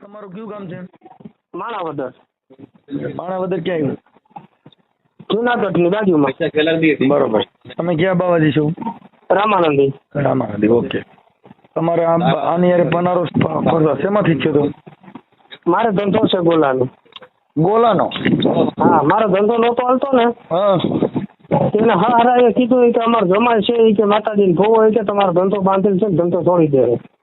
તમારું કયું ગામ છે? માણાવદર. માણાવદર ક્યાં જુનાગઢની બાજુમાં. બરોબર. તમે ક્યાં બાવાજી છો? રામાનંદી. રામાનદી ઓકે. તમારે આની યારે પનારો સ્પર્ધા શેમાંથી છે તો મારે ધંધો છે ગોલાનો. ગોલાનો? હા મારો ધંધો નહોતો હાલતો ને. હા. એને એ કીધું કે અમારો જમાય છે કે માતાજીને ભોવો હોય કે તમારો ધંધો બાંધેલ છે ધંધો છોડી દે. હા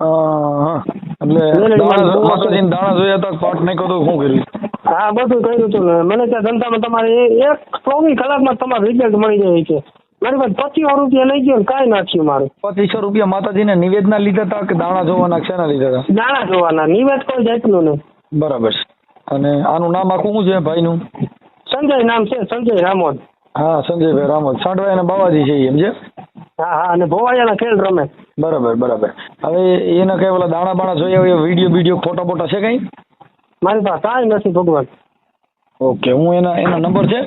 એટલે મેલેડી દાણા માં માતાજીને દાણા જોયા હતા પાટ નાખ્યો તો શું કર્યું હા બધું કર્યું હતું ને. મને ત્યાં ધંધામાં તમારે એક ચોવીસ કલાકમાં તમારું રિઝલ્ટ મળી જાય છે. મારી પાસે પચીસો રૂપિયા લઈ ગયો ને કાંઈ નાખ્યું મારું. પચીસો રૂપિયા માતાજીને નિવેદના લીધા હતા કે દાણા જોવાના શેના લીધા હતા? દાણા જોવાના. નિવેદ કોઈ જાતનું નહીં. બરાબર છે. અને આનું નામ આખું શું છે ભાઈનું? સંજય નામ છે સંજય રામોદ. હા સંજયભાઈ રામોદ. સાંડવા અને બાવાજી છે એમ છે? હા હા અને ભોવાયાના ખેલ રમે. બરાબર બરાબર. હવે એના કઈ ઓલા દાણા બાણા જોયા હોય વીડિયો વીડિયો ફોટા બોટા છે કઈ? મારી પાસે કાંઈ નથી ભગવાન. ઓકે હું એના એનો નંબર છે?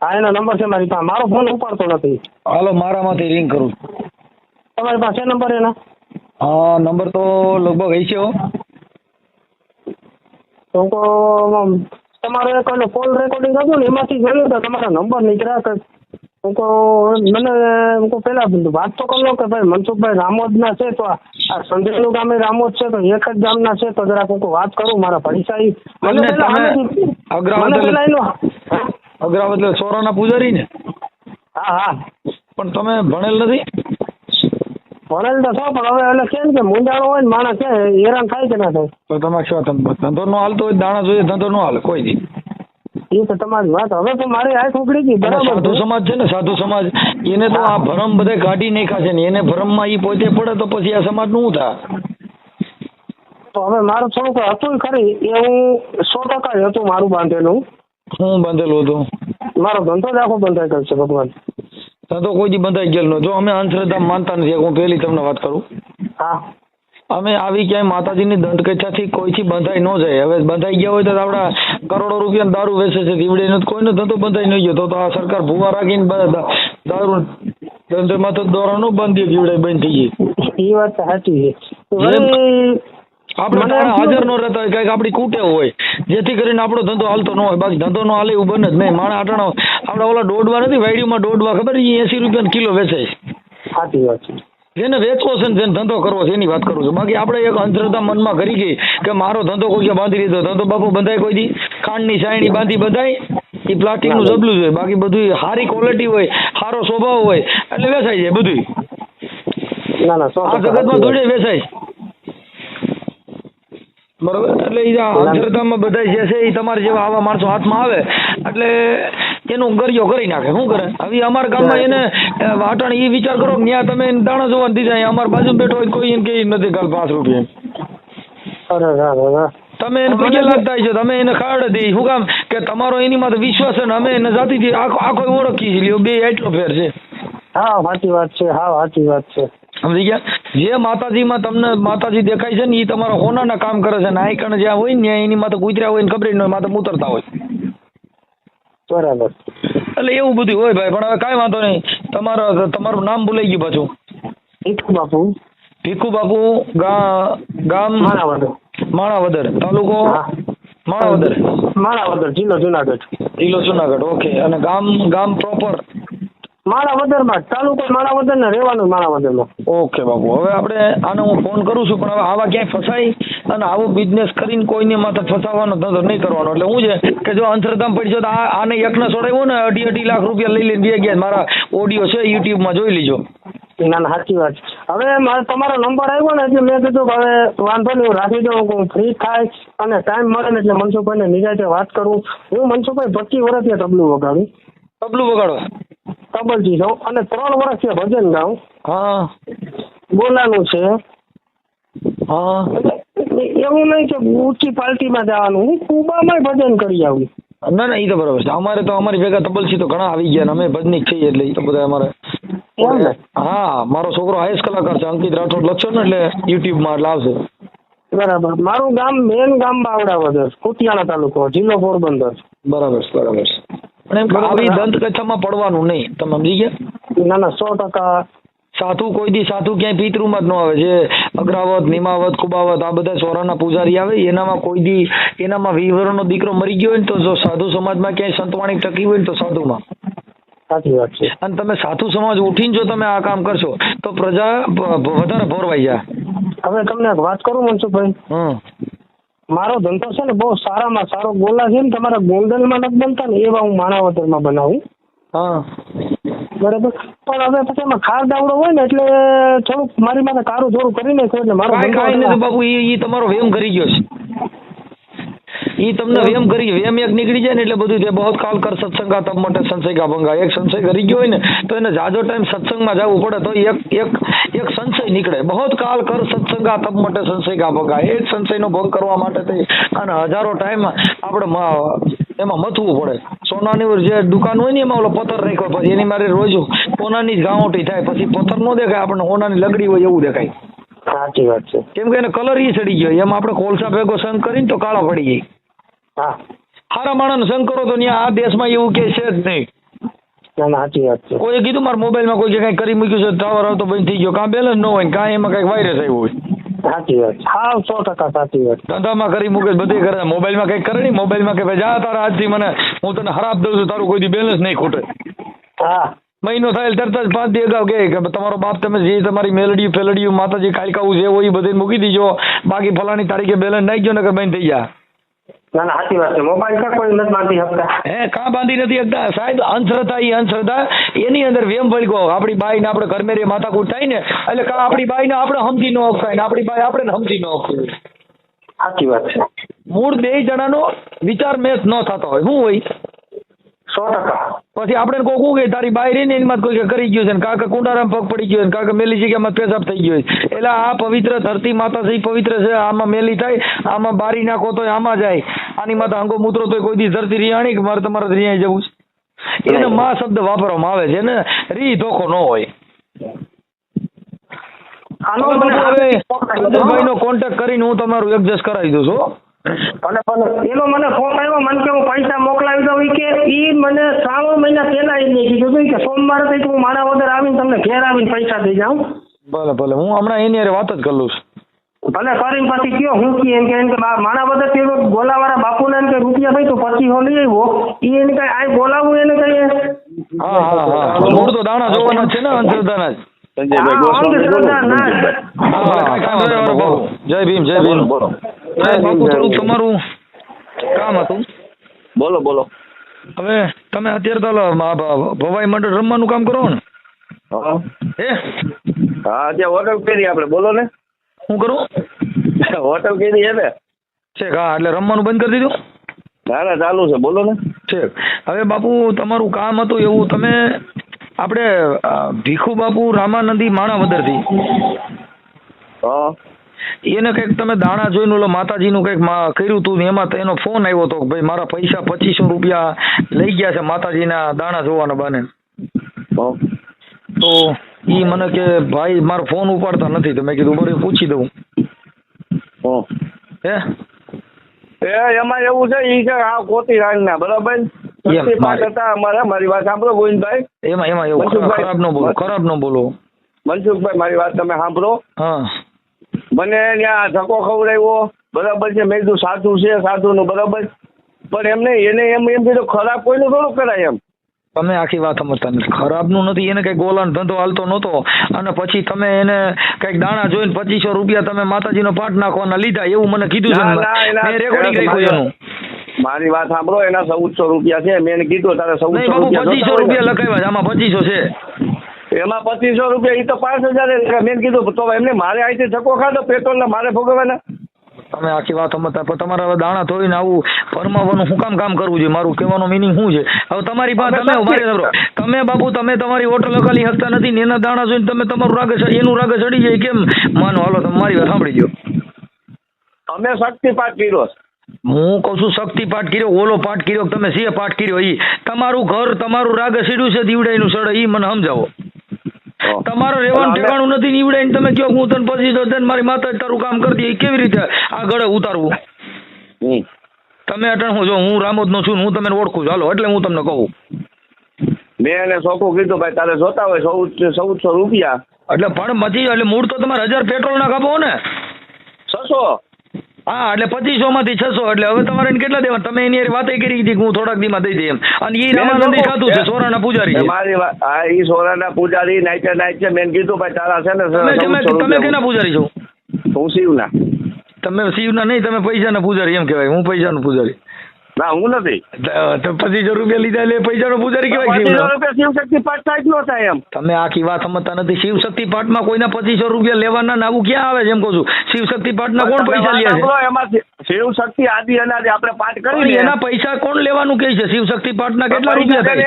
હા એનો નંબર છે મારી પાસે. મારો ફોન ઉપાડતો નથી. હાલો મારામાંથી રિંગ કરું. તમારી પાસે નંબર એનો? હા નંબર તો લગભગ હશે હો. તો તમારો એક ફોન રેકોર્ડિંગ હતું ને એમાંથી જોયું તો તમારા નંબર નીકળ્યા હું મને હું પેલા વાત તો કરી લો કે ભાઈ મનસુખભાઈ રામોદના છે તો આ સંજયનું ગામે રામોદ છે તો એક જ ગામના છે તો જરાક હું વાત કરું મારા પૈસા ઈ મને પેલા એનો અગ્રાવત એટલે સોરાના પૂજારી ને? હા હા. પણ તમે ભણેલ નથી? ભણેલ તો છો પણ હવે એટલે કેમ કે મુંડાણો હોય ને માણસ છે હેરાન થાય કે ના થાય? તો તમે શું તમે ધંધો નો હાલતો હોય દાણા જોઈએ ધંધો નો હાલે કોઈ દી એ તો તમારી વાત. હવે તો મારી આંખ ઉગડી ગઈ બરાબર સાધુ સમાજ છે ને સાધુ સમાજ એને તો આ ભરમ બધે કાઢી નાખ્યા છે ને એને ભરમમાં ઈ પોતે પડે તો પછી આ સમાજનું શું થાય? તો હવે મારું થોડુંક હતું ખરી એ હું સો ટકા જ હતું મારું બાંધેલું. હું બાંધેલું હતું? મારો ધંધો જ આખો બંધાઈ ગયો છે ભગવાન. ધંધો કોઈ દી બંધાઈ ગયેલો ન. જો અમે અંધશ્રદ્ધા માનતા નથી હું પહેલી તમને વાત કરું. હા. અમે આવી ક્યાંય માતાજીની દંડકથાથી કોઈથી બંધાઈ ન જાય. હવે બંધાઈ ગયા હોય તો આપણા કરોડો રૂપિયા દારૂ વેચે છે દીવડે કોઈનો ધંધો બંધાઈ નહીં ગયો. તો તો આ સરકાર ભૂવા રાખીને દારૂ ધંધેમાં તો દોરા નો બંધ દીવડે બંધ થઈ ગઈ. એ વાત સાચી છે. આપણે મને હાજર નો રહેતા હોય કંઈક આપણી કૂટે હોય જેથી કરીને આપણો ધંધો હાલતો ન હોય. બાકી ધંધો ન હાલે એવું બને જ નહીં. માણા અટાણા આપણા ઓલા દોડવા નથી વાડીમાં દોડવા ખબર એસી રૂપિયા કિલો વેચે સાચી વાત છે. જેને વેચવો છે જેને ધંધો કરવો છે એની વાત કરું છું. બાકી આપણે એક અંધશ્રદ્ધા મનમાં કરી ગઈ કે મારો ધંધો કોઈ બાંધી લીધો ધંધો બાપુ બંધાય કોઈ દી? ખાંડની સાયણી બાંધી બંધાય એ પ્લાસ્ટિકનું જબલું જ હોય બાકી બધું સારી ક્વોલિટી હોય સારો સ્વભાવ હોય એટલે વેચાઈ જાય બધું ના ના આ જગતમાં થોડી વેચાય. બરોબર? એટલે એ અંધશ્રદ્ધામાં બધા જે છે એ તમારે જેવા આવા માણસો હાથમાં આવે. એટલે એનું ગરિયો કરી નાખે. શું કરે? હવે અમારા ગામમાં એને વાટણ એ વિચાર કરો કે ત્યાં તમે એને દાણા જોવા દીધા અહીંયા અમારા બાજુ બેઠો હોય કોઈ એને કે નથી ગાલ પાંચ રૂપિયા. તમે એને પગે લાગતા છો તમે એને ખાડ દઈ શું કામ? કે તમારો એની માથે વિશ્વાસ છે ને અમે એને જાતિથી આખો આખો ઓળખી છે બે એટલો ફેર છે. હા સાચી વાત છે. હા સાચી વાત છે. સમજી ગયા? જે માતાજીમાં તમને માતાજી દેખાય છે ને એ તમારા હોનાના કામ કરે છે. નાયકણ જ્યાં હોય ને એની માથે કૂતર્યા હોય ને ખબર ન હોય માથે ઉતરતા હોય. બરાબર. એટલે એવું બધું હોય ભાઈ પણ હવે કાંઈ વાંધો નહીં. તમારો તમારું નામ ભૂલાઈ ગયું પાછું. ભીખુ બાપુ. ભીખુ બાપુ ગામ માણાવદર. માણાવદર તાલુકો હા. માણાવદર. માણાવદર જિલ્લો જુનાગઢ. જિલ્લો જુનાગઢ ઓકે. અને ગામ ગામ પ્રોપર માણાવદરમાં. તાલુકો માણાવદર ને રહેવાનું માણાવદરમાં. ઓકે બાપુ. હવે આપણે આને હું ફોન કરું છું પણ હવે આવા ક્યાંય ફસાઈ અને આવો બિઝનેસ કરીને કોઈને માથે ફસાવવાનો ધંધો નહીં કરવાનો. એટલે હું છે કે જો અંધશ્રદ્ધામાં પડશે તો આ આને એકને છોડાવ્યો ને અઢી અઢી લાખ રૂપિયા લઈ લઈને બે ગયા મારા ઓડિયો છે યુટ્યુબમાં જોઈ લીજો. ના ના સાચી વાત હવે મારે તમારો નંબર આવ્યો ને એટલે મેં કીધું હવે વાંધો નહીં રાખી દઉં હું ફ્રી થાય અને ટાઈમ મળે ને એટલે મનસુખભાઈને નિરાતે વાત કરું. હું મનસુખભાઈ પચીસ વર્ષથી તબલું વગાડું. તબલું વગાડો? તબલજી છું અને ત્રણ વર્ષથી ભજન ગાઉં. હા. બોલાનું છે. હા. એવું નહીં કે ઊંચી પાર્ટીમાં જવાનું. હું કુબામાં ભજન કરી આવું. ના ના એ તો બરોબર છે. અમારે તો અમારી ભેગા તબલસી તો ઘણા આવી ગયા અમે ભજનીક છીએ એટલે એ તો બધા અમારે હા મારો છોકરો હાઈએસ્ટ કલાકાર છે અંકિત રાઠોડ લખશો ને એટલે યુટ્યુબમાં એટલે આવશે. બરાબર. મારું ગામ મેન ગામ બાવડાવદર કુતિયાણા તાલુકો જિલ્લો પોરબંદર. બરાબર બરાબર પણ એમ. આવી દંતકથામાં પડવાનું નહીં. તમે સમજી ગયા? ના ના સો ટકા સાધુ કોઈ દી સાધુ ક્યાંય પિતૃમાં જ ન આવે જે અગ્રાવત નિમાવત કુબાવત આ બધા સોરાના પૂજારી આવે એનામાં કોઈ દી એનામાં વિવરણનો દીકરો મરી ગયો હોય ને તો જો સાધુ સમાજમાં ક્યાંય સંતવાણી ટકી હોય ને તો સાધુમાં. સાચી વાત છે. અને તમે સાધુ સમાજ ઉઠીને જો તમે આ કામ કરશો તો પ્રજા વધારે ભોરવાઈ જાય. હવે તમને એક વાત કરું મનસુખભાઈ? હમ. મારો ધંધો છે ને બહુ સારામાં સારો ગોલા છે ને તમારા ગોલ્ડનમાં નથી બનતા ને એવા હું માણાવદરમાં બનાવું. હા. બરાબર? પણ હવે પછી એમાં ખાર દાવડો હોય ને એટલે થોડુંક મારી માથે કારું જોરું કરી નાખ્યું એટલે મારો કાંઈ કાંઈ નથી બાપુ ઈ તમારો વેમ કરી ગયો છે. ઈ તમને વેમ કરી વેમ એક નીકળી જાય ને એટલે બધું જે બહુ કાલ કર સત્સંગા તબ માટે સંશયકા ભંગા. એક સંશય કરી ગયો હોય ને તો એને જાજો ટાઈમ સત્સંગમાં જવું પડે તો એક એક એક સંશય નીકળે. બહુ કાલ કર સત્સંગા તબ માટે સંશય ભંગા. ભંગા એક સંશયનો ભંગ કરવા માટે થઈ અને હજારો ટાઈમ આપણે એમાં મથવું પડે. સોનાની જે દુકાન હોય ને એમાં ઓલો પથ્થર રાખ્યો પછી એની મારે રોજ સોનાની જ ગાંવટી થાય. પછી પથ્થર નો દેખાય આપણને સોનાની લગડી હોય એવું દેખાય. સાચી વાત છે. કેમ કે એને કલર ઈ ચડી ગયો. એમાં આપણે કોલસા ભેગો સંગ કરીને તો કાળા પડી જાય હા હારા માણસ સંગ કરો તો ત્યાં આ દેશમાં એવું કે છે જ નહીં. ના ના સાચી વાત છે. કોઈએ કીધું મારા મોબાઈલમાં કોઈ કંઈ કરી મૂક્યું છે ટાવર આવતો બંધ થઈ ગયો કાં બેલેન્સ ન હોય કાં એમાં કઈ વાયરસ આવ્યો હોય. સાચી વાત હા સો ટકા સાચી વાત ધંધામાં કરી મૂકે બધે કરે મોબાઈલમાં કંઈક કરે નહીં મોબાઈલમાં કે ભાઈ જા તારા આજથી મને હું તને ખરાબ દઉં છું તારું કોઈ દી બેલેન્સ નહીં ખૂટે. હા. મહિનો થાય તરત જ પાંચ દી અગાઉ કે તમારો બાપ તમે જે તમારી મેલડીયું ફેલડીયું માતાજી કાલકાવું જે હોય એ બધે મૂકી દીજો. બાકી ફલાણી તારીખે બેલેન્સ નાખી ગયો ને કે બંધ થઈ જા. ના ના સાચી વાત છે. મોબાઈલ કા કોઈ નથી બાંધી શકતા? હે કાં બાંધી નથી શકતા? સાહેબ અંધશ્રદ્ધા એ અંધશ્રદ્ધા. એની અંદર વેમ ભડકો આપણી બાઈ ને આપણે ઘરમેરે માથાકૂટ થાય ને એટલે કા આપણી બાઈ ને આપણે સમજી ન અપાય ને આપણી બાઈ આપણે સમજી ન અપાય સાચી વાત છે. મૂળ બે જણાનો વિચાર મેચ ન થતો હોય. શું હોય? સો ટકા. પછી આપણે કોઈ કહું કે તારી બાઈ રહી ને એની કોઈ કે કરી ગયું છે ને કાકા કુંડારામ પગ પડી ગયો ને કાકા મેલી જગ્યામાં પેશાબ થઈ ગયો એટલે આ પવિત્ર ધરતી માતા છે પવિત્ર છે આમાં મેલી થાય આમાં બારી નાખો તો આમાં જાય. આની માતા અંગો મૂત્રો તો કોઈ દી ધરતી રિયાણી કે મારે તમારે રિયાઈ જવું છે? એને મા શબ્દ વાપરવામાં આવે છે ને રી ધોખો ન હોય. આનો મને હવે નો કોન્ટેક્ટ કરીને હું તમારું એડજસ્ટ કરાવી દઉં છું હો. ભલે ભલે એનો મને ફોન આવ્યો મને કે હું પૈસા મોકલાવી દઉં કે ઈ મને શ્રાવણ મહિના પહેલા એને કીધું હતું કે સોમવારે થી હું મારા વગર આવીને તમને ઘેર આવીને પૈસા દઈ જાઉં. ભલે ભલે હું હમણાં એની અરે વાત જ કરી લઉં છું. ભલે કરીને પછી કયો હું કી એમ કે એમ કે મારા બધા તે બોલાવાળા બાપુને એમ કે રૂપિયા ભાઈ તો પચીસો લઈ આવ્યો ઈ એને કઈ આ બોલાવું એને કઈ હા હા હા. મૂળ તો દાણા જોવાના છે ને અંધશ્રદ્ધાના જ. સંજયભાઈ હા. હા. જય ભીમ જય ભીમ. બાપુ થોડુંક તમારું કામ હતું? બોલો બોલો. હવે તમે અત્યારે તો ભવાઈ મંડળ રમવાનું કામ કરો ને? હા. હે? ત્યાં હોટલ કરી આપણે બોલો ને. શું કરું? હોટલ કરી છે ને છે હા એટલે રમવાનું બંધ કરી દીધું? ના ના ચાલુ છે. બોલો ને. છેક હવે બાપુ તમારું કામ હતું એવું તમે આપણે ભીખુ બાપુ રામાનંદી માણાવદરથી. હા. એને કંઈક તમે દાણા જોઈને ઓલો માતાજીનું કંઈક કર્યું હતું એમાં એનો ફોન આવ્યો હતો ભાઈ મારા પૈસા પચીસો રૂપિયા લઈ ગયા છે માતાજીના દાણા જોવાના બાને. તો ઈ મને કે ભાઈ મારો ફોન ઉપાડતા નથી તો મેં કીધું બરાબર પૂછી દઉં. હા. એ એમાં એવું છે ઈ છે આ કોતી રાંગના બરાબર? હતા અમારા મારી વાત સાંભળો ગોવિંદભાઈ. એમાં એમાં એવું ખરાબ ન બોલો ખરાબ ન બોલો. મનસુખભાઈ મારી વાત તમે સાંભળો. હા. મને ત્યાં ધક્કો ખવડાવ્યો. બરાબર છે. મેં કીધું સાચું છે સાચું બરાબર. પણ એમને એને એમ એમ કીધું ખરાબ કોઈનું થોડું કરાય એમ. તમે આખી વાત સમજતા નથી. ખરાબનું નથી એને કઈ ગોલાનો ધંધો હાલતો નહોતો. અને પછી તમે એને કંઈક દાણા જોઈને પચીસો રૂપિયા તમે માતાજીનો પાઠ નાખવાના લીધા એવું મને કીધું છે ના, ને. ના, એના- મેં રેકોર્ડિંગ રાખ્યું એનું. મારી વાત સાંભળો એના ચૌદસો રૂપિયા છે. મેં એને કીધું તારે ચૌદસો રૂપિયા પચીસો રૂપિયા ને? લખાવ્યા આમાં પચીસો છે. એમાં પચીસો રૂપિયા એ તો પાંચ હજાર મેં કીધું તો એમને મારે અહીંથી ધક્કો ખાધો પેટ્રોલ મારે ભોગવવાના. તમે આખી વાત સમજતા તમારા હવે દાણા ધોઈને આવું ફરમાવાનું શું કામ કામ કરવું છે? મારું કહેવાનો મિનિંગ શું છે? હવે તમારી પાસે તમે મારે. તમે બાપુ તમે તમારી હોટલ અકાલી હકતા નથી ને એના દાણા જોઈને તમે તમારું રાગ એનું રાગ ચડી જાય કેમ? માનો હાલો તમે મારી વાત સાંભળી ગયો અમે શક્તિપાત કર્યો હું કહું છું શક્તિ પાઠ કર્યો ઓલો પાઠ કર્યો તમે સિંહ પાઠ કર્યો એ તમારું ઘર તમારું રાગ સીડ્યું છે દીવડાઈનું સડે એ મને સમજાવો. તમારું રહેવાનું ઠેકાણું નથી નીવડાઈને તમે કહો હું તને પછી તો તને મારી માતા તારું કામ કરતી એ કેવી રીતે આ ગળે ઉતારવું તમે અટણ હું જો હું રામોદનો છું હું તમને ઓળખું છું. હાલો એટલે હું તમને કહું. મેં એને ચોખ્ખું કીધું ભાઈ તારે જોતા હોય ચૌદ ચૌદસો રૂપિયા. એટલે પણ મચી એટલે મૂળ તો તમારે હજાર પેટ્રોલ ના કાપો ને. છસો? હા એટલે પચીસો માંથી છસો એટલે હવે તમારે કેટલા દેવા તમે એની હારે વાતે કરી હતી કે હું થોડાક દીમાં દઈ દઈ એમ. અને એ રામાનંદી ખાતું છે સોરાના પૂજારી મારી વાત હા એ સોરાના પૂજારી નાઈટે નાઈટ છે મેં કીધું ભાઈ તારા છે ને તમે. કેના પૂજારી છો? હું શિવના. તમે શિવના નહીં તમે પૈસાના પૂજારી એમ કહેવાય. હું પૈસાનો પૂજારી. ના હું નથી. ત- પચીસો રૂપિયા લીધા એટલે પૈસાનો પૂજારી કેવાય શિવનો રૂપિયા શિવશક્તિ પાઠ થાય જ ન થાય એમ. તમે આખી વાત સમજતા નથી. શિવશક્તિ પાઠમાં કોઈના પચીસો રૂપિયા લેવાના ને આવું ક્યાં આવે છે એમ કહું છું? શિવશક્તિ પાઠના કોણ પૈસા લે છે? એમાં શિવ શિવશક્તિ આદિ અનાદિ આપણે પાઠ કરી એના પૈસા કોણ લેવાનું કે છે? શિવશક્તિ પાઠના કેટલા રૂપિયા થાય?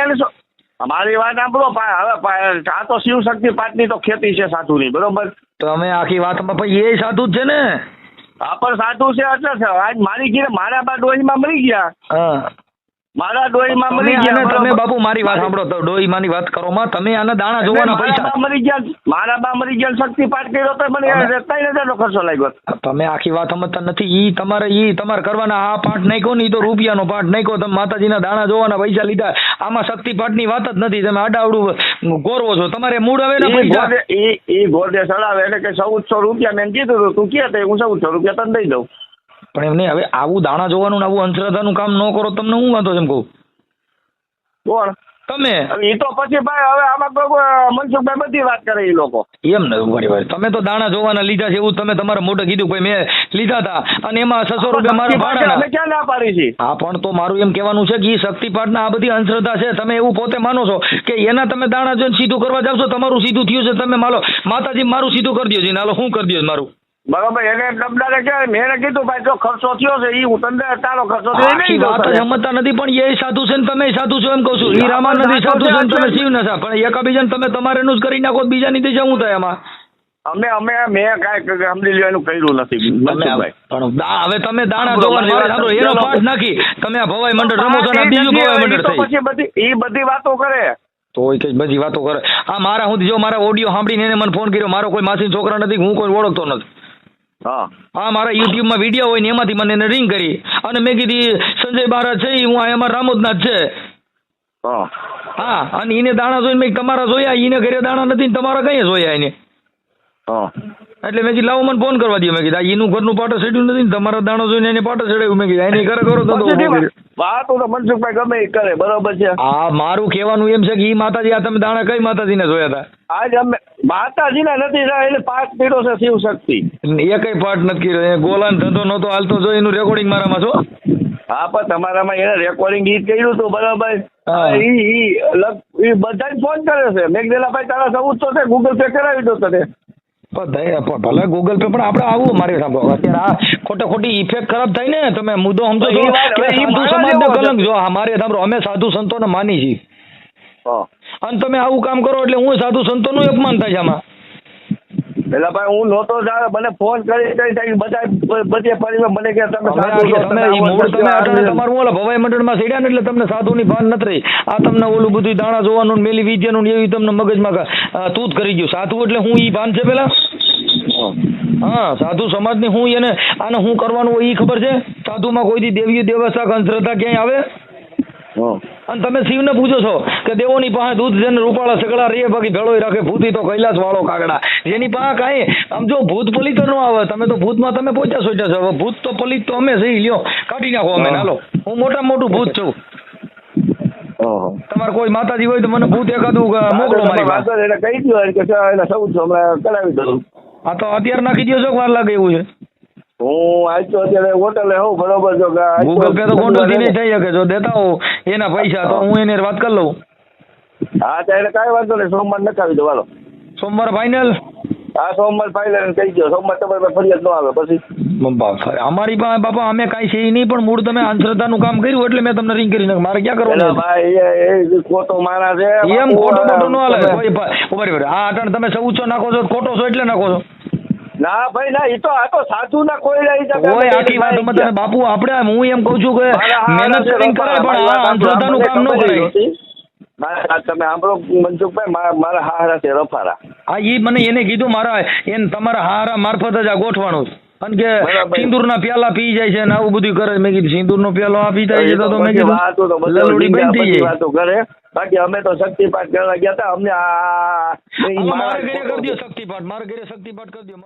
મારી વાત સાંભળો હવે આ તો શિવશક્તિ પાઠની તો ખેતી છે સાધુની બરોબર? તો અમે આખી વાતમાં એ સાધુ જ છે ને. આ પણ સાચું છે એટલે આજ મારી ઘીરે મારા બા ડોહીમાં મરી ગયા. હા. મારા ડોહીમાં મરી ગયા તમે બાપુ મારી વાત સાંભળો તો ડોહીમાની વાત કરો માં તમે આના દાણા જોવાના પૈસા. મરી ગયા મારા બા મરી ગયા શક્તિ પાઠ કર્યો તો મને રહેતા હજારનો ખર્ચો લાગ્યો તમે આખી વાત સમજતા નથી ઈ તમારે ઈ તમારે કરવાના આ પાઠ નાખ્યો ને ઈ તો રૂપિયાનો પાઠ નાખ્યો તમે માતાજીના દાણા જોવાના પૈસા લીધા. આમાં શક્તિ પાઠની વાત જ નથી તમે આડાવડું ગોરવો છો. તમારે મૂળ આવે ને ઈ પૈસા. એ ઈ ઈ સડાવે એટલે કે ચૌદસો રૂપિયા મેં કીધું તું કે તે? હું ચૌદસો રૂપિયા તને દઈ દઉં. પણ એમ નહીં હવે આવું દાણા જોવાનું ને આવું અંધશ્રદ્ધાનું કામ ન કરો તમને હું વાંધો છે એમ કહું? કોણ તમે? હવે ઈ તો પછી ભાઈ હવે આમાં મનસુખભાઈ બધી વાત કરે એ લોકો. એમ ને બરાબર તમે તો દાણા જોવાના લીધા છે એવું તમે તમારા મોઢે કીધું ભાઈ મેં લીધા હતા. અને એમાં છસો રૂપિયા મારા ભાડા અમે ક્યાં ના પાડી છીએ હા પણ તો મારું એમ કહેવાનું છે કે એ શક્તિપાઠ આ બધી અંધશ્રદ્ધા છે તમે એવું પોતે માનો છો કે એના તમે દાણા જોઈને સીધું કરવા જાવ છો તમારું સીધું થયું છે તમે માલો માતાજી મારું સીધું કરી દો છે નાલો હું કરી દો મારું. બરોબર એને ડબડાને કે મેં કીધું ભાઈ જો ખર્ચો થયો છે એ હું તને તારો ખર્ચો થયો. નહીં વાત સમજતા નથી પણ એ સાધુ છે ને તમે સાધુ છો એમ કહું છું. એ રામા નથી સાધુ છે તમે શિવ નથી પણ એકાબીજાને તમે તમારે નું જ કરી નાખો બીજા બીજાની દિશા શું થાય એમાં અમે અમે મેં કાંઈ સમજી લેવાનું કર્યું નથી. પણ હવે તમે દાણા સાંભળો, એનો પાઠ નાખી. તમે આ ભવાઈ મંડળ રમો છો બીજું ભવાઈ મંડળ થઈ. પછી બધી એ બધી વાતો કરે. તો એ કઈ બધી વાતો કરે. આ મારા હું જો મારા ઓડિયો સાંભળીને એને મને ફોન કર્યો મારો કોઈ માસી છોકરા નથી હું કોઈ ઓળખતો નથી. હા. હા મારા યુટ્યુબમાં વીડિયો હોય ને એમાંથી મને એને રિંગ કરી. અને મેં કીધી સંજય બારા છે હું આ અમારા રામોદના છે. હા. હા અને એને દાણા જોઈને મેં તમારા જોયા એને ઘરે દાણા નથી ને તમારા કઈ જોયા એને? હા. એટલે મેં કીધું લાવો મને ફોન કરવા દો મેં કીધું આ એનું ઘરનું પાટો ચડ્યું નથી ને તમારા દાણો જોઈને એને પાટો ચડાવ્યું મેં કીધું એને ઘરે કરો તો તો. વાતો તો મનસુખભાઈ ગમે એ કરે બરોબર છે. હા મારું કહેવાનું એમ છે કે એ માતાજી આ તમે દાણા કઈ માતાજીને જોયા હતા? આજ અમે માતાજીના નથી એટલે પાઠ પીડો છે શિવ શક્તિ. એ કઈ પાઠ નથી કર્યો. ગોલાન ધંધો નહોતો હાલતો જો એનું રેકોર્ડિંગ મારામાં છો? હા પણ તમારામાં એને રેકોર્ડિંગ ગીત કર્યું હતું બરાબર. ઈ ઈ બધાય ફોન કરે છે. મેં કીધેલા ભાઈ તારા ચૌદસો છે ગૂગલ પે કરાવી દો તને. ભલે ગૂગલ પે પણ આપણે આવું મારે સાંભળો અત્યારે આ ખોટે ખોટી ઇફેક્ટ ખરાબ થાય ને તમે મુદ્દો સમજો છો કે સમાજને છે. કલંક જો અમારે મારે સાંભળો અમે સાધુ સંતોને માની છીએ. અને તમે આવું કામ કરો એટલે હું સાધુ સંતોનું અપમાન થાય છે આમાં. એટલે ભાઈ હું નહોતો જાણે મને ફોન કરી કરી થાય બધા બધે પરિવાર મને કે તમે સાધુ તમારું ઓલા ભવાઈ મંડળમાં સીડ્યા ને એટલે તમને સાધુની ભાન નથી રહી. આ તમને ઓલું બધું દાણા જોવાનું ને મેલી વિદ્યાનું ને એવી તમને મગજમાં તૂત કરી ગયું. સાધુ એટલે હું ઈ ભાન છે પેલા? હા સાધુ સમાજની હું એને આને હું કરવાનું હોય ઈ ખબર છે? સાધુમાં કોઈ દી દેવી દેવસ્થા અંધશ્રદ્ધા ક્યાંય આવે. અને તમે શિવને પૂછો છો કે દેવોની પાસે દૂધ છે રૂપાળા સગડા રે બાકી ભેળો રાખે ભૂતી તો કૈલાસ વાળો કાગડા. જેની પાસે કાંઈ આમ જો ભૂત પલિત ન આવે તમે તો ભૂતમાં તમે પહોંચ્યા સોચ્યા છો. ભૂત તો પલિત તો અમે સહી લ્યો. કાઢી નાખો અમે હા. હાલો. હું મોટા મોટું ભૂત છું. તમારે કોઈ માતાજી હોય તો મને ભૂત એકાદું મોકલો મારી પાસે. કહી દો કે સૌ કરાવી દઉં. આ તો અત્યારે નાખી દો છો વાર લાગે એવું છે? હું આજ તો અત્યારે હોટલે હોઉં બરોબર જો ગૂગલ પે તો ખોટું થી થઈ શકે. જો દેતા હો એના પૈસા તો હું. એને વાત કરી લઉં. હા તો કઈ કાંઈ વાંધો નહીં સોમવાર નખાવી દો હાલો. સોમવાર ફાઇનલ હા સોમવાર ફાઇનલ કહી દો. સોમવાર તમારી પાસે ફરિયાદ ન આવે પછી. અમારી પાસે બાપા અમે કાંઈ છે નહીં પણ મૂળ તમે અંધશ્રદ્ધાનું કામ કર્યું એટલે મેં તમને રિંગ કરી મારે ક્યાં કરવાનું ભાઈ ખોટો મારા છે. એમ ખોટો ખોટો ન હાલે. આ અટણ તમે સૌચો નાખો છો ખોટો છો એટલે નાખો છો. ના ભાઈ ના એ તો આ તો સાચું ના કોઈ લઈ જતા ઓય આખી વાત તમે તને બાપુ આપણે હું એમ કહું છું કે મહેનત કરીને કરે પણ આ અંધશ્રદ્ધાનું કામ ન આ તમે સાંભળો મનસુખભાઈ મારા હારા છે રફારા. આ ઈ મને એને કીધું મારા એને તમારા હારા મારફત જ આ ગોઠવાનું છે. કે. સિંદૂરના પ્યાલા પી જાય છે ને આવું બધું કરે મેં કીધું સિંદૂરનો પ્યાલો આ જાય છે તો મેં કીધું લલુડી બધી જાય. વાતો કરે. બાકી અમે તો શક્તિપાઠ કરવા ગયા હતા. અમને આ મારે ઘરે કરી દો શક્તિપાઠ મારે ઘરે શક્તિપાઠ કરી દો